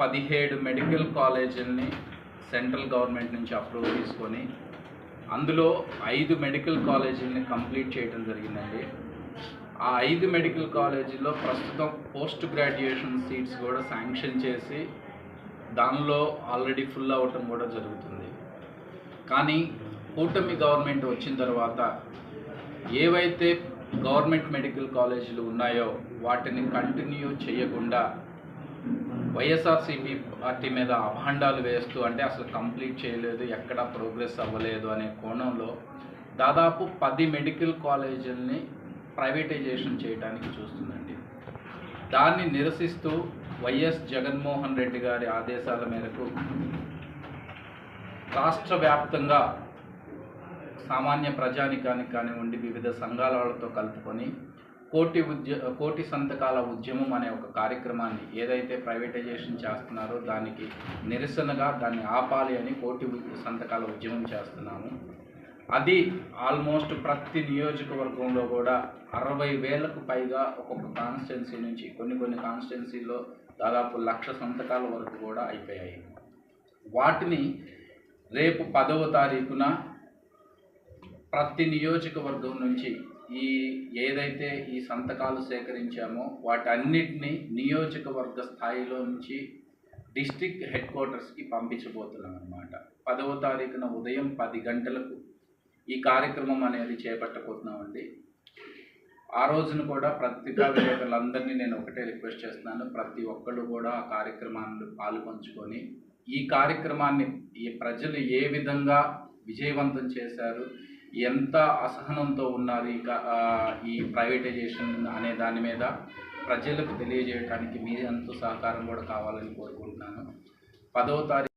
పదిహేడు మెడికల్ కాలేజీలని central government నుంచి అప్రూవ్ తీసుకొని అందులో ఐదు మెడికల్ కాలేజీలని కంప్లీట్ చేయడం జరిగిందండి. ఆ ఐదు మెడికల్ కాలేజీలో ప్రస్తుతం పోస్ట్ గ్రాడ్యుయేషన్ సీట్స్ కూడా శాంక్షన్ చేసి దానిలో ఆల్రెడీ ఫుల్ అవ్వటం కూడా జరుగుతుంది. కానీ కూటమి గవర్నమెంట్ వచ్చిన తర్వాత ఏవైతే గవర్నమెంట్ మెడికల్ కాలేజీలు ఉన్నాయో వాటిని కంటిన్యూ చేయకుండా వైఎస్ఆర్సీపీ పార్టీ మీద అభాండాలు వేస్తూ అంటే అసలు కంప్లీట్ చేయలేదు ఎక్కడా ప్రోగ్రెస్ అవ్వలేదు అనే కోణంలో దాదాపు పది మెడికల్ కాలేజీలని ప్రైవేటైజేషన్ చేయడానికి చూస్తుందండి. దాన్ని నిరసిస్తూ వైఎస్ జగన్మోహన్ రెడ్డి గారి ఆదేశాల మేరకు రాష్ట్ర వ్యాప్తంగా సామాన్య ప్రజానికానికి కానివ్వండి వివిధ సంఘాల వాళ్ళతో కలుపుకొని కోటి ఉద్య కోటి సంతకాల ఉద్యమం అనే ఒక కార్యక్రమాన్ని ఏదైతే ప్రైవేటైజేషన్ చేస్తున్నారో దానికి నిరసనగా దాన్ని ఆపాలి అని కోటి సంతకాల ఉద్యమం చేస్తున్నాము. అది ఆల్మోస్ట్ ప్రతి నియోజకవర్గంలో కూడా అరవై వేలకు పైగా ఒక్కొక్క కాన్స్టిట్యున్సీ నుంచి కొన్ని కొన్ని కాన్స్టిట్యున్సీలో దాదాపు లక్ష సంతకాల వరకు కూడా అయిపోయాయి. వాటిని రేపు పదవ తారీఖున ప్రతి నియోజకవర్గం నుంచి ఈ ఏదైతే ఈ సంతకాలు సేకరించామో వాటన్నిటిని నియోజకవర్గ స్థాయిలో నుంచి డిస్ట్రిక్ట్ హెడ్ క్వార్టర్స్కి పంపించబోతున్నాం అనమాట పదవ తారీఖున ఉదయం పది గంటలకు ఈ కార్యక్రమం అనేది చేపట్టబోతున్నామండి. ఆ రోజున కూడా పత్రికా విలేకరులందరినీ నేను ఒకటే రిక్వెస్ట్ చేస్తున్నాను. ప్రతి ఒక్కళ్ళు కూడా ఆ కార్యక్రమాన్ని పాల్పంచుకొని ఈ కార్యక్రమాన్ని ఈ ప్రజలు ఏ విధంగా విజయవంతం చేశారు ఎంత అసహనంతో ఉన్నారు ఈ ఈ ప్రైవేటైజేషన్ అనే దాని మీద? ప్రజలకు తెలియజేయడానికి మీ అంత సహకారం కూడా కావాలని కోరుకుంటున్నాను. పదవ తారీఖు